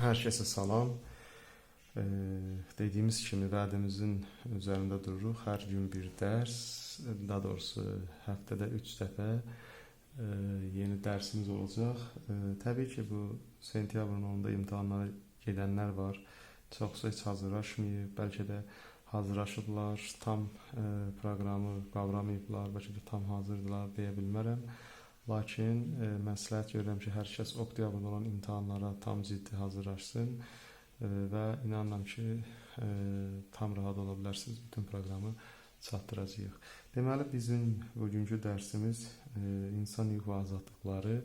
Herkese salam. Ee, dediğimiz kimi vədimizin üzərində dururuq. Hər gün bir dərs, daha doğrusu həftədə 3 dəfə e, yeni dərsimiz olacaq. E, təbii ki, bu sentyabrın 10-da imtahanlara gedənlər var. Çoxsu heç hazırlaşmayıb, bəlkə də hazırlaşıblar, tam e, proqramı qavramayıblar, bəlkə də tam hazırdılar deyə bilmərəm. Lakin e, məsləhət görürəm ki, hər kəs oktyabrda olan imtahanlara tam ciddi hazırlaşsın e, və inanıram ki, e, tam rahat ola bilərsiniz. Bütün proqramı çatdıracağıq. Deməli bizim bugünkü dərsimiz e, insan hüquq və azadlıqları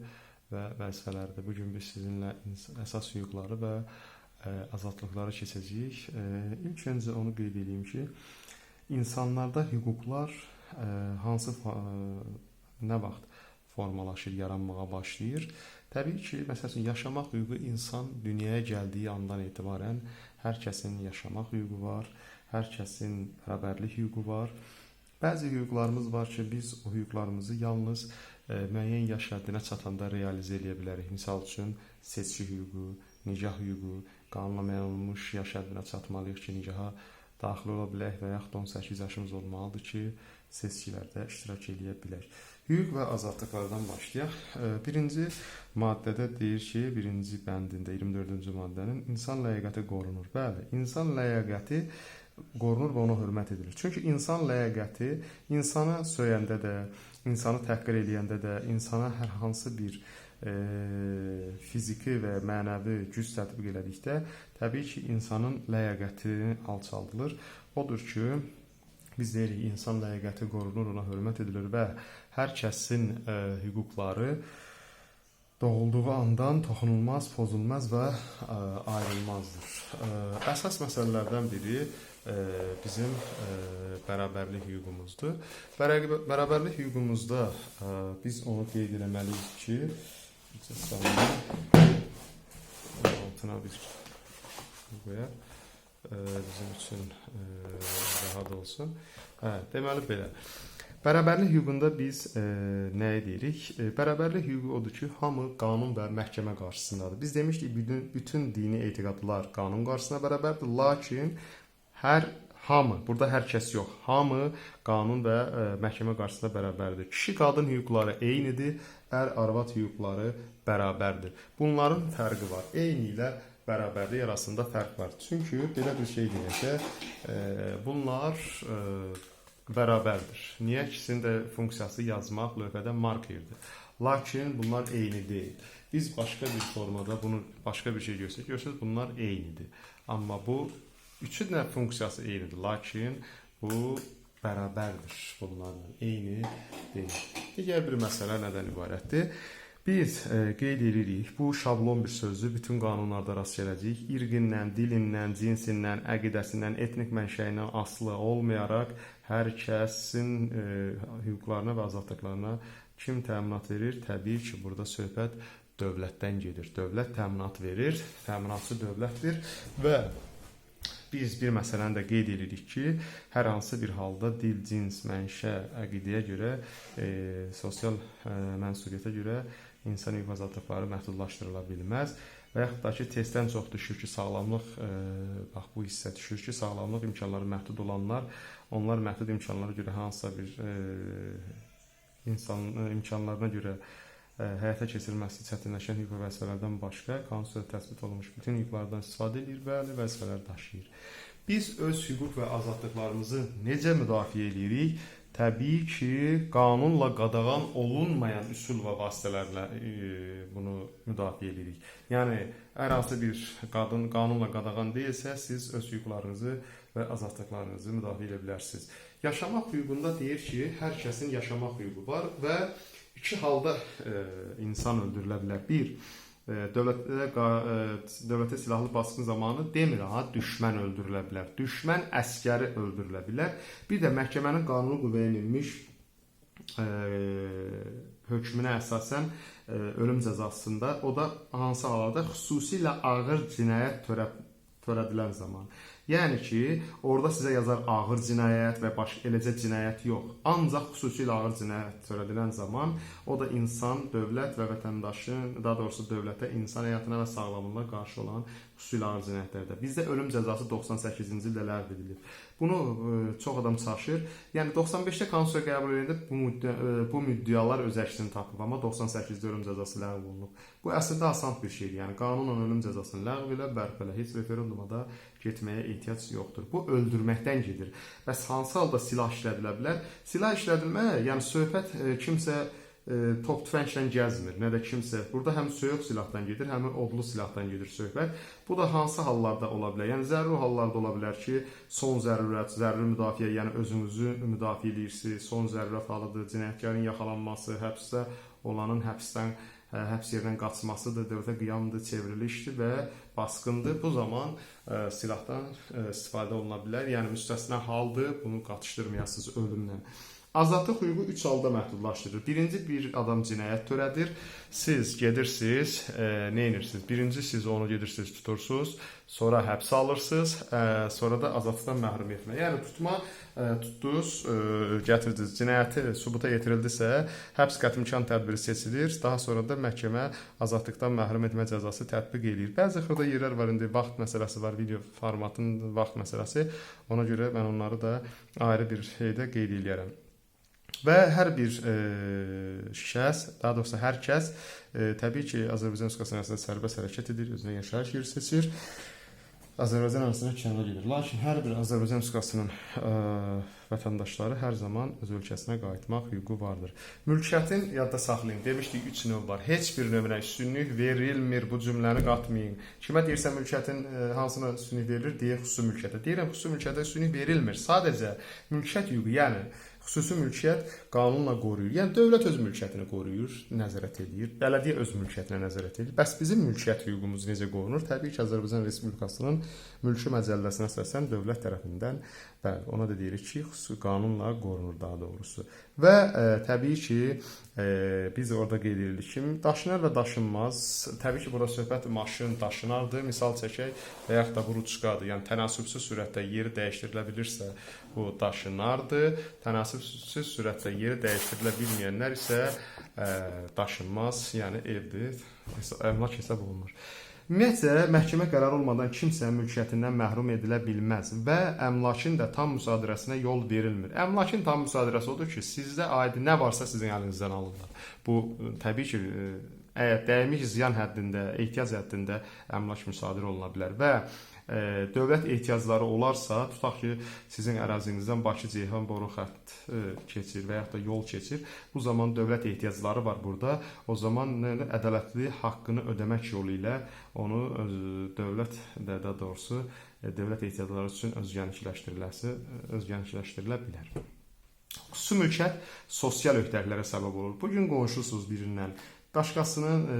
və vəzifələrdir. Bu gün biz sizinlə əsas hüquqları və e, azadlıqları keçəcəyik. E, ilk öncə onu qeyd edeyim ki, insanlarda hüquqlar e, hansı e, nə vaxt formalaşır, yaranmağa başlayır. Təbii ki, məsəl üçün yaşamaq hüququ insan dünyaya gəldiyi andan etibarən hər kəsin yaşamaq hüququ var, hər kəsin bərabərlik hüququ var. Bəzi hüquqlarımız var ki, biz o hüquqlarımızı yalnız e, müəyyən yaş həddinə çatanda realizə edə bilərik. Məsəl üçün seçki hüququ, nikah hüququ, qanunla müəyyən olunmuş yaş həddinə çatmalıyıq ki, nikaha daxil ola bilək və yaxud da 18 yaşımız olmalıdır ki, seçkilərdə iştirak edə bilək. Hüquq və azadlıqlardan başlayaq. E, Birinci maddədə deyir ki, birinci bəndində 24-cü maddənin insan ləyaqəti qorunur. Bəli, insan ləyaqəti qorunur və ona hörmət edilir. Çünki insan ləyaqəti insanı söyəndə də, insanı təhqir edəndə də, insana hər hansı bir e, fiziki və mənəvi güc tətbiq elədikdə, təbii ki, insanın ləyaqəti alçaldılır. Odur ki, biz deyirik insan ləyaqəti qorunur, ona hörmət edilir və hər kəsin e, hüquqları doğulduğu andan toxunulmaz, pozulmaz və e, ayrılmazdır. E, əsas məsələlərdən biri e, bizim e, bərabərlik hüququmuzdur. Bərə- Bərabərlik hüququmuzda e, biz onu qeyd etməliyik ki, altına bir qoyaq bizim üçün e, rahat olsun. Hə, deməli belə. Bərabərlik hüququnda biz e, nəyi deyirik? E, bərabərlik hüququ odur ki, hamı qanun və məhkəmə qarşısındadır. Biz demişdik bütün bütün dini etiqadlar qanun qarşısında bərabərdir, lakin hər hamı, burada hər kəs yox, hamı qanun və e, məhkəmə qarşısında bərabərdir. Kişi qadın hüquqları eynidir, ər arvad hüquqları bərabərdir. Bunların fərqi var. Eyni ilə bərabərlik arasında fərq var. Çünki belə bir şey deyək ki, e, bunlar e, bərabərdir. Niyə ikisinin də funksiyası yazmaq lövhədə markerdir. Lakin bunlar eyni deyil. Biz başqa bir formada bunu başqa bir şey göstərsək, görürsünüz bunlar eynidir. Amma bu üçü də funksiyası eynidir. Lakin bu bərabərdir bunlarla. Eyni deyil. Digər bir məsələ nədən ibarətdir? Biz e, qeyd edirik, bu şablon bir sözdür. Bütün qanunlarda rast gələcəyik. İrqindən, dilindən, cinsindən, əqidəsindən, etnik mənşəyindən asılı olmayaraq hər kəsin e, hüquqlarına və azadlıqlarına kim təminat verir? Təbii ki, burada söhbət dövlətdən gedir. Dövlət təminat verir, təminatçı dövlətdir və biz bir məsələni də qeyd edirik ki, hər hansı bir halda dil, cins, mənşə, əqidəyə görə, e, sosial e, mənsubiyyətə görə insan hüquq azadlıqları məhdudlaşdırıla bilməz və yaxud da ki, testdən çox düşür ki, sağlamlıq e, bax bu hissə düşür ki, sağlamlıq imkanları məhdud olanlar, onlar məhdud imkanlara görə hansısa bir e, insan e, imkanlarına görə ə, həyata keçirilməsi çətinləşən hüquq və vəzifələrdən başqa konstitusiyada təsbit olunmuş bütün hüquqlardan istifadə edir və ali vəzifələr daşıyır. Biz öz hüquq və azadlıqlarımızı necə müdafiə edirik? Təbii ki, qanunla qadağan olunmayan üsul və vasitələrlə e, bunu müdafiə edirik. Yəni hər hansı bir qadın qanunla qadağan deyilsə, siz öz hüquqlarınızı və azadlıqlarınızı müdafiə edə bilərsiniz. Yaşamaq hüququnda deyir ki, hər kəsin yaşamaq hüququ var və iki halda e, insan öldürülə bilər. Bir, dövlətə qa- e, dövlətə silahlı basqın zamanı demir ha, düşmən öldürülə bilər. Düşmən əskəri öldürülə bilər. Bir də məhkəmənin qanuni qüvvəyə minmiş e, hökmünə əsasən e, ölüm cəzasında o da hansı halda xüsusilə ağır cinayət törə törədilən zaman. Yəni ki, orada sizə yazar ağır cinayət və baş eləcə cinayət yox. Ancaq xüsusilə ağır cinayət törədilən zaman o da insan, dövlət və vətəndaşın, daha doğrusu dövlətə, insan həyatına və sağlamlığına qarşı olan xüsusilə ağır cinayətlərdə. Bizdə ölüm cəzası 98-ci ildə ləğv edilib. Bunu e, çox adam çaşır. Yəni 95-də konstitusiya qəbul edildi. Bu müddəa, e, bu müddəalar öz əksini tapıb, amma 98-də ölüm cəzası ləğv olunub. Bu əslində asan bir şeydir. Yəni qanunla ölüm cəzasını ləğv elə, bərpa elə. Heç referenduma da getməyə ehtiyac yoxdur. Bu öldürməkdən gedir. Bəs hansı halda silah işlədilə bilər? Silah işlədilmə, yəni söhbət e, kimsə top tüfənglə gəzmir, nə də kimsə. Burada həm soyuq silahdan gedir, həm odlu silahdan gedir söhbət. Bu da hansı hallarda ola bilər? Yəni zəruri hallarda ola bilər ki, son zərurət, zəruri müdafiə, yəni özünüzü müdafiə edirsiniz, son zərurət halıdır, cinayətkarın yaxalanması, həbsdə olanın həbsdən həbs yerindən qaçmasıdır, dövlətə qiyamdır, çevrilişdir və basqındır. Bu zaman ə, silahdan ə, istifadə oluna bilər. Yəni müstəsna haldır, bunu qatışdırmayasınız ölümlə. Azadlıq hüququ 3 halda məhdudlaşdırılır. Birinci bir adam cinayət törədir. Siz gedirsiniz, e, nə edirsiniz? Birinci siz onu gedirsiniz, tutursunuz, sonra həbsə alırsınız, e, sonra da azadlıqdan məhrum etmə. Yəni tutma e, tutdunuz, e, gətirdiniz, cinayəti sübuta yetirildisə, həbs qətimkan tədbiri seçilir. Daha sonra da məhkəmə azadlıqdan məhrum etmə cəzası tətbiq eləyir. Bəzi xırda yerlər var indi vaxt məsələsi var, video formatının vaxt məsələsi. Ona görə mən onları da ayrı bir şeydə qeyd eləyərəm. Və hər bir e, şəxs, daha doğrusu hər kəs e, təbii ki, Azərbaycan Respublikası ərazisində sərbəst hərəkət edir, özünə yaşayış yeri seçir. Azərbaycan ərazisinə kənara gedir. Lakin hər bir Azərbaycan Respublikasının e, vətəndaşları hər zaman öz ölkəsinə qayıtmaq hüququ vardır. Mülkiyyətin yadda saxlayın. Demişdik 3 növ var. Heç bir növünə üstünlük verilmir. Bu cümləni qatmayın. Kimə deyirsən mülkiyyətin e, hansına üstünlük verilir? Deyə xüsusi mülkiyyətə. Deyirəm xüsusi mülkiyyətə üstünlük verilmir. Sadəcə mülkiyyət hüququ, yəni Xüsusi mülkiyyət qanunla qoruyur. Yəni dövlət öz mülkiyyətini qoruyur, nəzarət edir. Bələdiyyə öz mülkiyyətinə nəzarət edir. Bəs bizim mülkiyyət hüququmuz necə qorunur? Təbii ki, Azərbaycan Respublikasının mülki məcəlləsinə əsasən dövlət tərəfindən bəli, ona da deyirik ki, xüsusi qanunla qorunur daha doğrusu. Və e, təbii ki, e, biz orada qeyd edirik ki, daşınar və daşınmaz. Təbii ki, burada söhbət maşın daşınardır. Misal çəkək və yaxud da buruçkadır. Yəni tənasübsüz sürətdə yeri dəyişdirilə bilirsə, bu daşınardır. Tənasübsüz sürətdə yeri dəyişdirilə bilməyənlər isə ə, daşınmaz, yəni evdir, əmlak hesab olunur. Ümumiyyətcə, məhkəmə qərarı olmadan kimsə mülkiyyətindən məhrum edilə bilməz və əmlakın da tam müsadirəsinə yol verilmir. Əmlakın tam müsadirəsi odur ki, sizdə aid nə varsa sizin əlinizdən alırlar. Bu təbii ki, əgər dəymiş ziyan həddində, ehtiyac həddində əmlak müsadirə oluna bilər və dövlət ehtiyacları olarsa, tutaq ki, sizin ərazinizdən Bakı-Ceyhan boru xətt e, keçir və yaxud da yol keçir. Bu zaman dövlət ehtiyacları var burada. O zaman ədalətli haqqını ödəmək yolu ilə onu öz dövlət də daha doğrusu e, dövlət ehtiyacları üçün özgənişləşdiriləsi özgənişləşdirilə bilər. Xüsusi mülkiyyət sosial öhdəliklərə səbəb olur. Bu gün qonşusunuz birindən Başqasının e,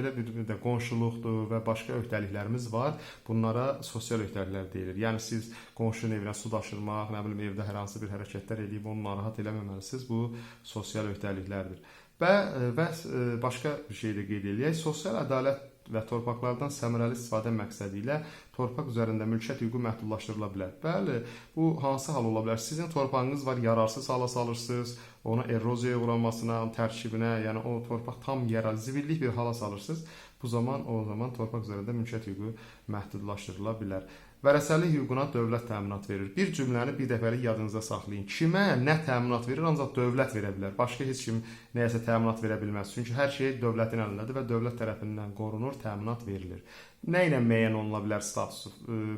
elə bir də qonşuluqdur və başqa öhdəliklərimiz var. Bunlara sosial öhdəliklər deyilir. Yəni siz qonşunun evinə su daşırmaq, nə bilim evdə hər hansı bir hərəkətlər edib onu narahat eləməməlisiniz. Bu sosial öhdəliklərdir. Və e, və e, başqa bir şey də qeyd eləyək. Sosial ədalət və torpaqlardan səmərəli istifadə məqsədi ilə torpaq üzərində mülkiyyət hüququ məhdudlaşdırıla bilər. Bəli, bu hansı hal ola bilər? Sizin torpağınız var, yararsız hala salırsınız, ona eroziyaya uğramasına, tərkibinə, yəni o torpaq tam yararsız, zibillik bir hala salırsınız. Bu zaman o zaman torpaq üzərində mülkiyyət hüququ məhdudlaşdırıla bilər. Vərəsəlik hüququna dövlət təminat verir. Bir cümləni bir dəfəlik yadınızda saxlayın. Kimə nə təminat verir, ancaq dövlət verə bilər. Başqa heç kim nəyəsə təminat verə bilməz. Çünki hər şey dövlətin əlindədir və dövlət tərəfindən qorunur, təminat verilir. Nə ilə müəyyən oluna bilər statusu?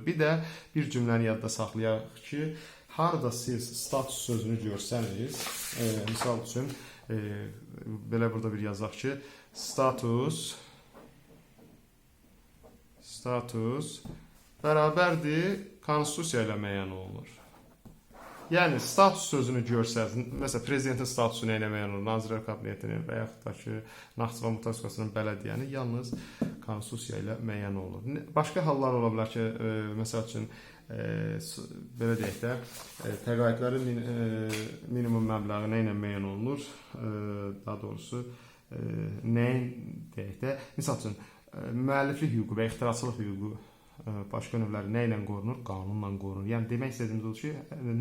Bir də bir cümləni yadda saxlayaq ki, harda siz status sözünü görsəniz, e, misal üçün e, belə burada bir yazaq ki, status status bərabərdir konstitusiya ilə müəyyən olunur. Yəni status sözünü görsəz, məsələn prezidentin statusu nə ilə müəyyən olur? Nazirlər Kabinetinin və yaxud da ki, Naxçıvan Muxtar bələdiyyəni yalnız konstitusiya ilə müəyyən olunur. Başqa hallar ola bilər ki, e, məsəl üçün e, belə deyək də, e, təqaüdlərin min, e, minimum məbləği nə ilə müəyyən olunur? E, daha doğrusu e, nəyin deyək də, məsəl üçün e, müəlliflik hüququ və ixtiraçılıq hüququ başqa növləri nə ilə qorunur? Qanunla qorunur. Yəni demək istədiyimiz odur ki,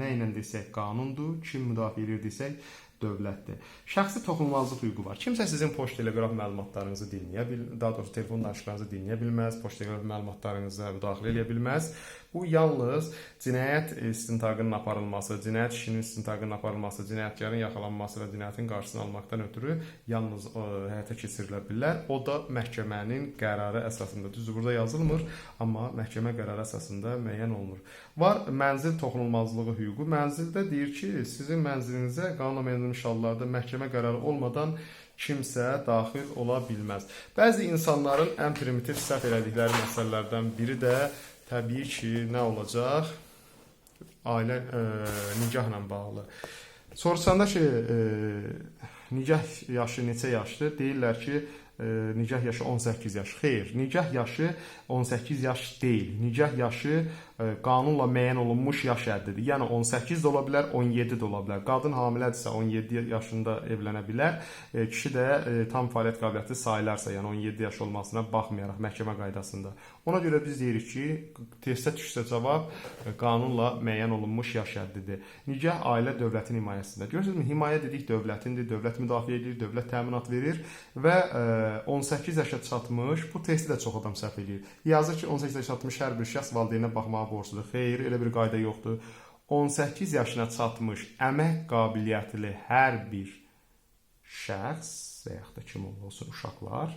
nə ilə desək qanundur, kim müdafiə edir desək dövlətdir. Şəxsi toxunulmazlıq hüququ var. Kimsə sizin poçt teleqraf məlumatlarınızı dinləyə bil, daha doğrusu telefon danışıqlarınızı dinləyə bilməz, poçt teleqraf məlumatlarınıza müdaxilə edə bilməz. Bu yalnız cinayət istintaqının aparılması, cinayət işinin istintaqının aparılması, cinayətkarın yaxalanması və cinayətin qarşısını almaqdan ötürü yalnız ə, həyata keçirilə bilər. O da məhkəmənin qərarı əsasında. Düzdür, burada yazılmır, amma məhkəmə qərarı əsasında müəyyən olunur. Var mənzil toxunulmazlığı hüququ. Mənzildə deyir ki, sizin mənzilinizə qanunla müəyyən edilmiş hallarda məhkəmə qərarı olmadan kimsə daxil ola bilməz. Bəzi insanların ən primitiv səhv elədikləri məsələlərdən biri də təbii ki, nə olacaq? Ailə e, nikahla bağlı. Soruşanda ki, e, nikah yaşı neçə yaşdır? Deyirlər ki, nikah yaşı 18 yaş. Xeyr, nikah yaşı 18 yaş deyil. Nikah yaşı e, qanunla müəyyən olunmuş yaş həddidir. Yəni 18 də ola bilər, 17 də ola bilər. Qadın hamilədirsə 17 yaşında evlənə bilər. E, kişi də e, tam fəaliyyət qabiliyyəti sayılarsa, yəni 17 yaş olmasına baxmayaraq məhkəmə qaydasında. Ona görə biz deyirik ki, testə düşsə cavab qanunla müəyyən olunmuş yaş həddidir. Nikah ailə dövlətin himayəsində. Görürsünüzmü? Himayə dedik dövlətindir, dövlət müdafiə edir, dövlət təminat verir və e, 18 yaşa çatmış, bu testi də çox adam səhv edir. Yazır ki, 18 yaşa çatmış hər bir şəxs valideynə baxmağa borcludur. Xeyr, elə bir qayda yoxdur. 18 yaşına çatmış əmək qabiliyyətli hər bir şəxs və yaxud da kim olsun uşaqlar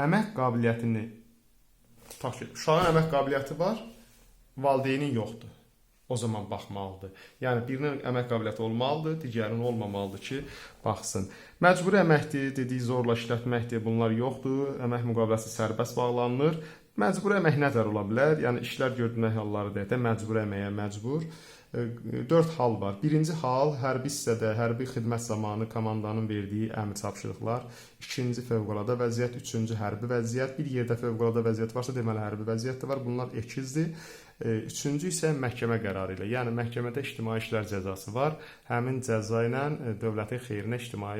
əmək qabiliyyətini tutaq ki, uşağın əmək qabiliyyəti var, valideynin yoxdur. O zaman baxmalıdır. Yəni birinin əmək qabiliyyəti olmalıdır, digərinin olmamalıdır ki, baxsın. Məcburi əməkdir, dediyi zorla işlətməkdir, bunlar yoxdur. Əmək müqaviləsi sərbəst bağlanılır. Məcburi əmək nəzər ola bilər. Yəni işlər gördürmək halları deyək də məcburi əməyə məcbur. 4 hal var. Birinci hal hərbi hissədə, hərbi xidmət zamanı komandanın verdiyi əmr tapşırıqlar. İkinci fövqəladə vəziyyət, üçüncü hərbi vəziyyət. Bir yerdə fövqəladə vəziyyət varsa, deməli hərbi vəziyyət də var. Bunlar ekizdir. Üçüncü isə məhkəmə qərarı ilə. Yəni məhkəmədə ictimai işlər cəzası var. Həmin cəza ilə dövlətin xeyrinə ictimai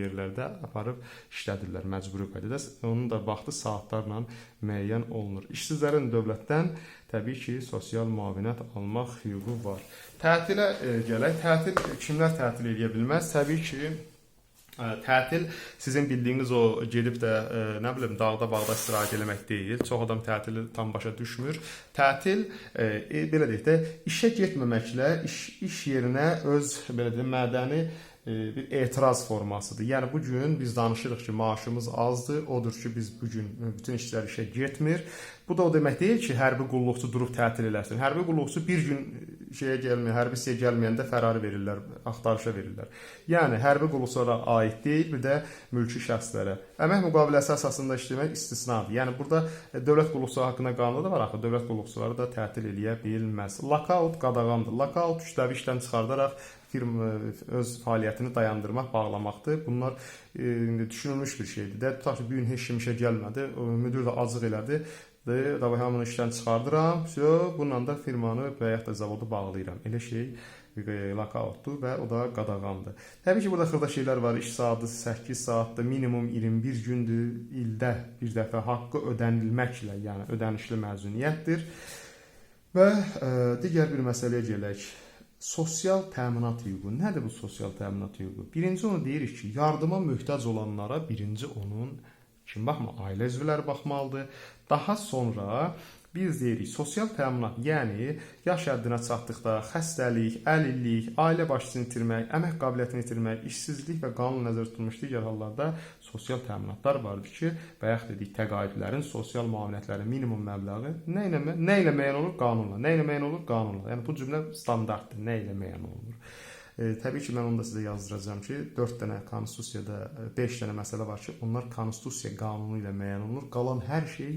yerlərdə aparıb işlədirlər məcburi qaydada. Onun da vaxtı saatlarla müəyyən olunur. İşsizlərin dövlətdən təbii ki, sosial müavinət almaq hüququ var. Tətilə e, gələk. Tətil kimlər tətil edə bilməz? Təbii ki, e, Tətil sizin bildiyiniz o gedib də ə, nə bilim dağda bağda istirahət eləmək deyil. Çox adam tətili tam başa düşmür. Tətil ə, e, belə deyək də işə getməməklə iş iş yerinə öz belə deyim mədəni bir etiraz formasıdır. Yəni bu gün biz danışırıq ki, maaşımız azdır. Odur ki, biz bu gün bütün işçilər işə getmir. Bu da o demək deyil ki, hərbi qulluqçu durub tətil eləsin. Hərbi qulluqçu bir gün şeyə gəlməyən, hərbi hissəyə gəlməyəndə fərari verirlər, axtarışa verirlər. Yəni hərbi qulluqçulara aid deyil, bir də mülki şəxslərə. Əmək müqaviləsi əsasında işləmək istisnadır. Yəni burada e, dövlət qulluqçuları haqqında qanunda da var axı, dövlət qulluqçuları da tətil eləyə bilməz. Lockout qadağandır. Lockout kütləvi işdən çıxardaraq firma öz fəaliyyətini dayandırmaq, bağlamaqdır. Bunlar e, düşünülmüş bir şeydir. Də tutaq ki, bu gün heç kim işə gəlmədi, müdir də acıq elədi də davay hamını işdən çıxardıram. Vəsə bununla da firmanı və ya da zavodu bağlayıram. Elə şey lockoutdur və o da qadağandır. Təbii ki, burada xırda şeylər var. İş saatı 8 saatdır, minimum 21 gündür, ildə bir dəfə haqqı ödənilməklə, yəni ödənişli məzuniyyətdir. Və ə, digər bir məsələyə gələk. Sosial təminat hüququ. Nədir bu sosial təminat hüququ? Birinci onu deyirik ki, yardıma möhtac olanlara birinci onun kim baxma, ailə üzvləri baxmalıdır. Daha sonra biz deyirik sosial təminat, yəni yaş həddinə çatdıqda xəstəlik, əlillik, ailə başçısını itirmək, əmək qabiliyyətini itirmək, işsizlik və qanun nəzərdə tutulmuş digər hallarda sosial təminatlar vardır ki, bayaq dedik təqaüdlərin, sosial müavinətlərin minimum məbləği nə ilə nə ilə müəyyən olur? Qanunla. Nə ilə müəyyən olur? Qanunla. Yəni bu cümlə standartdır. Nə ilə müəyyən olunur? E, təbii ki, mən onu da sizə yazdıracağam ki, 4 dənə konstitusiyada 5 dənə məsələ var ki, onlar konstitusiya qanunu ilə müəyyən olunur. Qalan hər şey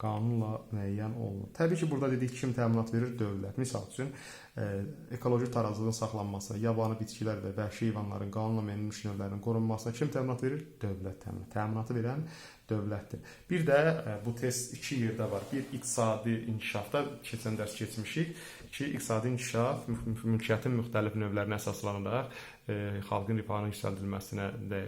qanunla müəyyən olunur. Təbii ki, burada dedik kim təminat verir? Dövlət. Məsəl üçün, e, ekoloji tarazlığın saxlanması, yabanı bitkilər və vəhşi heyvanların qanunla müəyyən edilmiş növlərinin qorunmasına kim təminat verir? Dövlət təminat. Təminatı verən dövlətdir. Bir də ə, bu test iki yerdə var. Bir iqtisadi inkişafda keçən dərs keçmişik ki, iqtisadi inkişaf mül- mül- mülkiyyətin müxtəlif növlərinə əsaslanaraq ə, xalqın rifahının yüksəldilməsinə də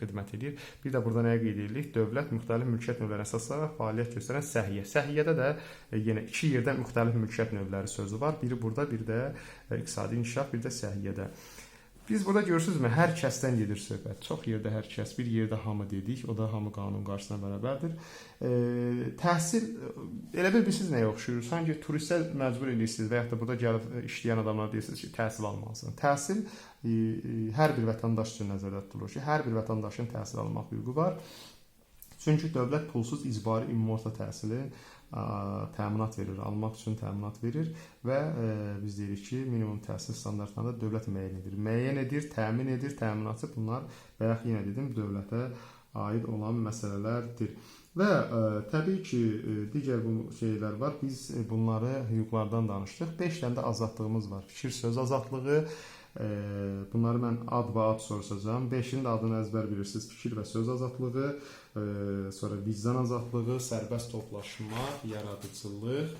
xidmət edir. Bir də burada nəyə qeyd edirik? Dövlət müxtəlif mülkiyyət növlərinə əsaslanaraq fəaliyyət göstərən səhiyyə. Səhiyyədə də ə, yenə iki yerdə müxtəlif mülkiyyət növləri sözü var. Biri burada, bir də ə, iqtisadi inkişaf, bir də səhiyyədə. Biz burada görürsünüzmü? Hər kəsdən gedir söhbət. Çox yerdə hər kəs, bir yerdə hamı dedik. O da hamı qanun qarşısına bərabərdir. E, təhsil elə bil bilirsiniz nəyə oxşuyur? Sanki turistlər məcbur edirsiniz və ya da burada gəlib e, işləyən adamlara deyirsiniz ki, təhsil almalısan. Təhsil e, e, hər bir vətəndaş üçün nəzərdə tutulur ki, hər bir vətəndaşın təhsil almaq hüququ var. Çünki dövlət pulsuz icbari ümumi orta təhsili təminat verir, almaq üçün təminat verir və ə, biz deyirik ki, minimum təhsil standartlarını da dövlət müəyyən edir. Müəyyən edir, təmin edir, təminatı bunlar bayaq yenə dedim, dövlətə aid olan məsələlərdir. Və ə, təbii ki, ə, digər bu şeylər var. Biz bunları hüquqlardan danışdıq. 5 dənə də azadlığımız var. Fikir söz azadlığı, bunları mən ad və ad soruşacağam. 5-in də adını əzbər bilirsiniz. Fikir və söz azadlığı, ə, sonra vicdan azadlığı, sərbəst toplaşma, yaradıcılıq,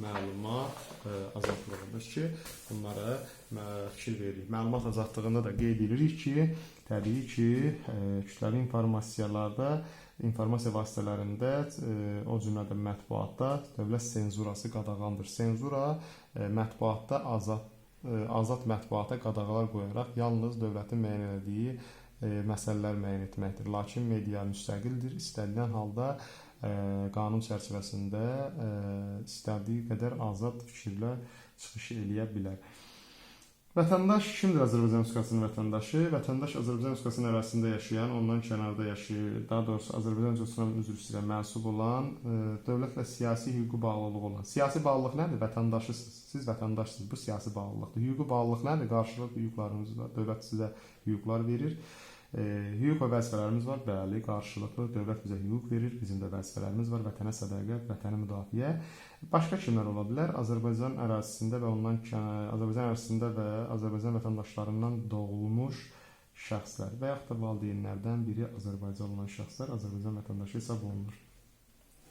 məlumat ə, azadlığıdır ki, bunlara fikir veririk. Məlumat azadlığında da qeyd edirik ki, təbii ki, ə, kütləvi informasiyalarda informasiya vasitələrində, o cümlədən mətbuatda dövlət senzurası qadağandır. Senzura mətbuatda azad azad mətbuata qadağalar qoyaraq yalnız dövlətin müəyyən etdiyi ə, məsələlər müəyyən etməkdir. Lakin media müstəqildir. İstənilən halda ə, qanun çərçivəsində ə, istədiyi qədər azad fikirlə çıxış eləyə bilər. Vətəndaş kimdir Azərbaycan Respublikasının vətəndaşı? Vətəndaş Azərbaycan Respublikasının ərazisində yaşayan, ondan kənarda yaşayır, daha doğrusu Azərbaycan Respublikasına üzr istəyirəm, mənsub olan, ə, dövlətlə siyasi hüquqi bağlılığı olan. Siyasi bağlılıq nədir? Vətəndaşısınız. Siz vətəndaşsınız. Bu siyasi bağlılıqdır. Hüquqi bağlılıq nədir? Qarşılıqlı hüquqlarınız var. Dövlət sizə hüquqlar verir. E, hüquq və vəzifələrimiz var. Bəli, qarşılıqlı dövlət bizə hüquq verir. Bizim də vəzifələrimiz var. Vətənə sədaqət, vətəni müdafiə. Başqa kimlər ola bilər? Azərbaycan ərazisində və ondan Azərbaycan ərazisində və Azərbaycan vətəndaşlarından doğulmuş şəxslər və yaxud da valideynlərdən biri Azərbaycan olan şəxslər Azərbaycan vətəndaşı hesab olunur.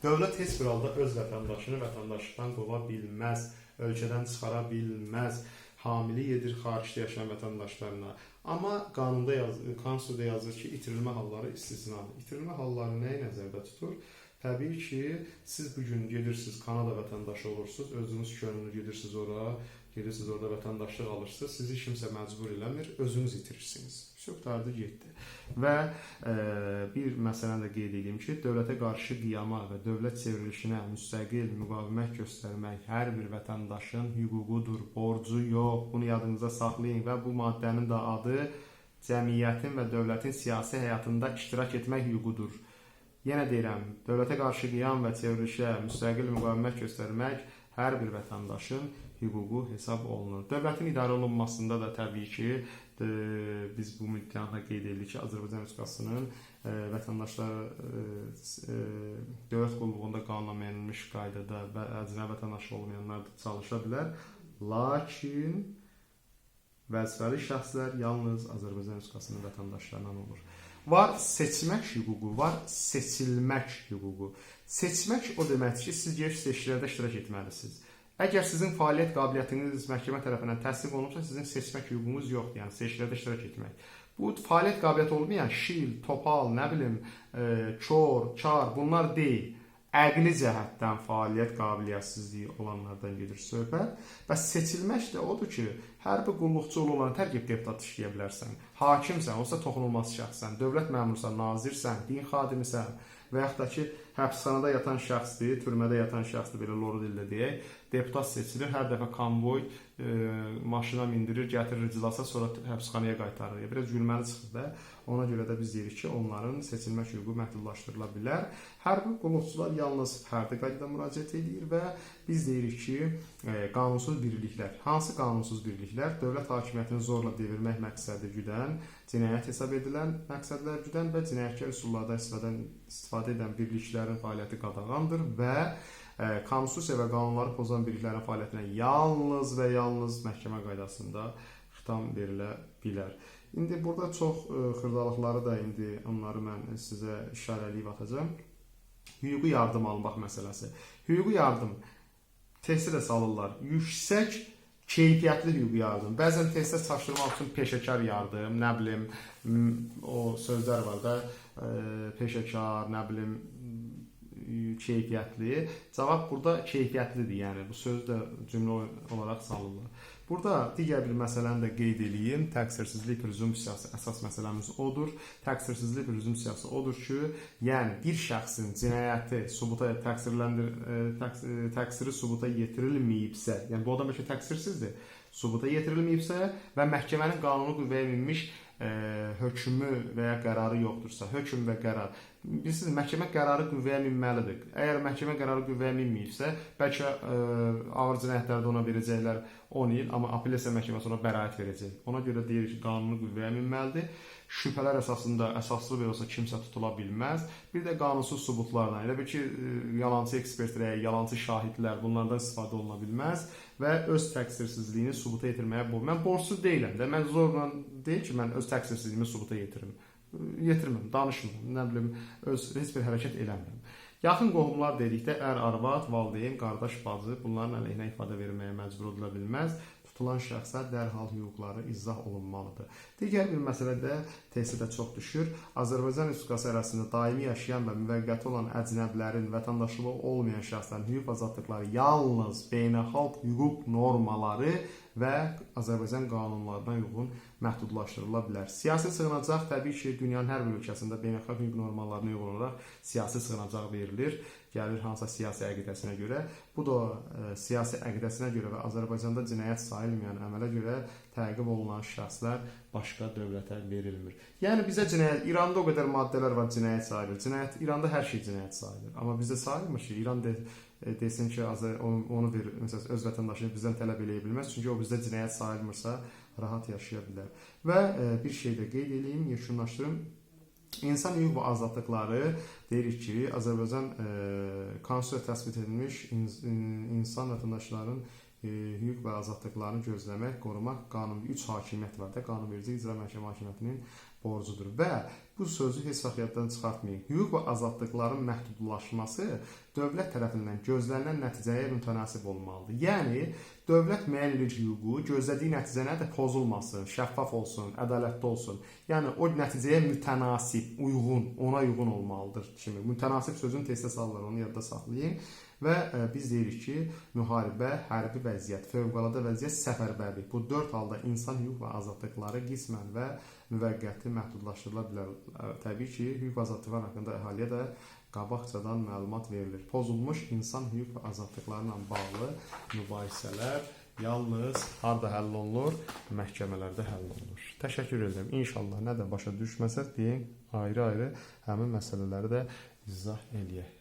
Dövlət heç bir halda öz vətəndaşını vətəndaşlıqdan qova bilməz, ölkədən çıxara bilməz, hamilik edir xaricdə yaşayan vətəndaşlarına. Amma qanunda yazır, konstitusiyada yazır ki, itirilmə halları istisnadır. İtirilmə halları nəyi nəzərdə tutur? Təbii ki, siz bu gün gedirsiniz Kanada vətəndaşı olursunuz, özünüz könüllü gedirsiniz ora, gedirsiniz orada vətəndaşlıq alırsınız, sizi kimsə məcbur eləmir, özünüz itirirsiniz. Çox dardı getdi. Və e, bir məsələni də qeyd edeyim ki, dövlətə qarşı qiyama və dövlət çevrilişinə müstəqil müqavimət göstərmək hər bir vətəndaşın hüququdur, borcu yox. Bunu yadınızda saxlayın və bu maddənin də adı cəmiyyətin və dövlətin siyasi həyatında iştirak etmək hüququdur. Yenə deyirəm, dövlətə qarşı qiyam və çevrilişə müstəqil müqavimət göstərmək hər bir vətəndaşın hüququ hesab olunur. Dövlətin idarə olunmasında da təbii ki, e, biz bu müddəada qeyd edirik ki, Azərbaycan Respublikasının e, vətəndaşları e, e, dövlət qulluğunda müəyyənləşmiş qaydada və əcnəbi vətəndaşı olmayanlar da çalışa bilər. Lakin vəzifəli şəxslər yalnız Azərbaycan Respublikasının vətəndaşlarından olur. Var seçmək hüququ, var seçilmək hüququ. Seçmək o deməkdir ki, siz gəlib seçkilərdə iştirak etməlisiniz. Əgər sizin fəaliyyət qabiliyyətiniz məhkəmə tərəfindən təsdiq olunubsa, sizin seçmək hüququnuz yoxdur, yəni seçkilərdə iştirak etmək. Bu fəaliyyət qabiliyyəti olmayan şil, topal, nə bilim, e, kör, çar bunlar deyil. Əqli cəhətdən fəaliyyət qabiliyyətsizliyi olanlardan gedir söhbət. Və seçilmək də odur ki, hərbi qulluqçu olanı tərk edib deputat işləyə bilərsən. Hakimsən, olsa toxunulmaz şəxssən, dövlət məmursan, nazirsən, din xadimisən və yaxud da ki, həbsxanada yatan şəxsdir, türmədə yatan şəxsdir belə loru dildə deyək. Deputat seçilir, hər dəfə konvoy maşına mindirir, gətirir iclasa, sonra həbsxanaya qaytarır. Biraz gülməli çıxır da. Ona görə də biz deyirik ki, onların seçilmək hüququ məhdudlaşdırıla bilər. Hərbi qulluqçular yalnız fərdi qaydada müraciət edir və biz deyirik ki, e, qanunsuz birliklər, hansı qanunsuz birliklər dövlət hakimiyyətini zorla devirmək məqsədi güdən, cinayət hesab edilən məqsədlər güdən və cinayətkar üsullardan istifadə, edən birliklərin fəaliyyəti qadağandır və e, konstitusiya və qanunları pozan birliklərin fəaliyyətinə yalnız və yalnız məhkəmə qaydasında xitam verilə bilər. İndi burada çox ə, xırdalıqları da indi onları mən sizə işarələyib atacağam. Hüquqi yardım almaq məsələsi. Hüquqi yardım də salırlar. Yüksək keyfiyyətli hüquqi yardım. Bəzən testdə çaşdırmaq üçün peşəkar yardım, nə bilim, o sözlər var da, e, peşəkar, nə bilim, keyfiyyətli. Cavab burada keyfiyyətlidir. Yəni bu söz də cümlə olaraq salınır. Burada digər bir məsələni də qeyd edeyim. Təqsirsizlik prezumpsiyası əsas məsələmiz odur. Təqsirsizlik prezumpsiyası odur ki, yəni bir şəxsin cinayəti sübuta təqsirləndir e, təqs, e, təqsiri sübuta yetirilməyibsə, yəni bu adam bəlkə təqsirsizdir, sübuta yetirilməyibsə və məhkəmənin qanuni qüvvəyə minmiş e, hökmü və ya qərarı yoxdursa, hökm və qərar bilirsiniz, məhkəmə qərarı qüvvəyə minməlidir. Əgər məhkəmə qərarı qüvvəyə minməyibsə, bəlkə ə, ağır cinayətlərdə ona verəcəklər 10 il, amma apellyasiya məhkəməsi ona bəraət verəcək. Ona görə deyir ki, qanuni qüvvəyə minməlidir. Şübhələr əsasında əsaslı belə olsa kimsə tutula bilməz. Bir də qanunsuz sübutlardan, elə bil ki, ə, yalançı ekspertlər, yalançı şahidlər bunlardan istifadə oluna bilməz və öz təqsirsizliyini sübuta yetirməyə bu. Mən borcsuz deyiləm də. Mən zorla deyil ki, mən öz təqsirsizliyimi sübuta yetirim yetirməm, danışmıram, nə bilim, öz heç bir hərəkət eləmirəm. Yaxın qohumlar dedikdə ər, arvad, valideyn, qardaş, bacı bunların əleyhinə ifadə verməyə məcbur edilə bilməz. Tutulan şəxsə dərhal hüquqları izah olunmalıdır. Digər bir məsələ də testdə çox düşür. Azərbaycan Respublikası ərazisində daimi yaşayan və müvəqqəti olan əcnəbilərin vətəndaşlığı olmayan şəxslərin hüquq azadlıqları yalnız beynəlxalq hüquq normaları və Azərbaycan qanunlarına uyğun məhdudlaşdırıla bilər. Siyasi sığınacaq təbii ki, dünyanın hər bir ölkəsində beynəlxalq hüquq normalarına uyğun olaraq siyasi sığınacaq verilir. Gəlir hansısa siyasi əqidəsinə görə. Bu da ə, siyasi əqidəsinə görə və Azərbaycanda cinayət sayılmayan əmələ görə təqib olunan şəxslər başqa dövlətə verilmir. Yəni bizə cinayət İranda o qədər maddələr var cinayət sayılır. Cinayət İranda hər şey cinayət sayılır. Amma bizdə sayılmır ki, İran de, e, desin ki, Azər onu, onu ver, məsələn öz vətəndaşını bizdən tələb eləyə bilməz, çünki o bizdə cinayət sayılmırsa rahat yaşaya bilər. Və e, bir şey də qeyd edeyim, yekunlaşdırım. İnsan hüquq və azadlıqları deyirik ki, Azərbaycan e, konstitusiyada təsbit edilmiş ins insan vətəndaşların e, hüquq və azadlıqlarını gözləmək, qorumaq qanuni 3 hakimiyyət var da, qanunverici icra məhkəmə hakimiyyətinin borcudur və bu sözü heç vaxt yaddan çıxartmayın. Hüquq və azadlıqların məhdudlaşması dövlət tərəfindən gözlənilən nəticəyə mütənasib olmalıdır. Yəni dövlət müəyyən edir hüququ, gözlədiyi nəticə nədir? Pozulmasın, şəffaf olsun, ədalətli olsun. Yəni o nəticəyə mütənasib, uyğun, ona uyğun olmalıdır kimi. Mütənasib sözün testə salınır, onu yadda saxlayın. Və ə, biz deyirik ki, müharibə, hərbi vəziyyət, fövqəladə vəziyyət, səfərbərlik bu 4 halda insan hüquq və azadlıqları qismən və müvəqqəti məhdudlaşdırıla bilər. Təbii ki, hüquq və azadlıqlar haqqında əhaliyə də qabaqcadan məlumat verilir. Pozulmuş insan hüquq və azadlıqları ilə bağlı mübahisələr yalnız harda həll olunur? Məhkəmələrdə həll olunur. Təşəkkür edirəm. İnşallah nə də başa düşməsəz deyin, ayrı-ayrı həmin məsələləri də izah eləyək.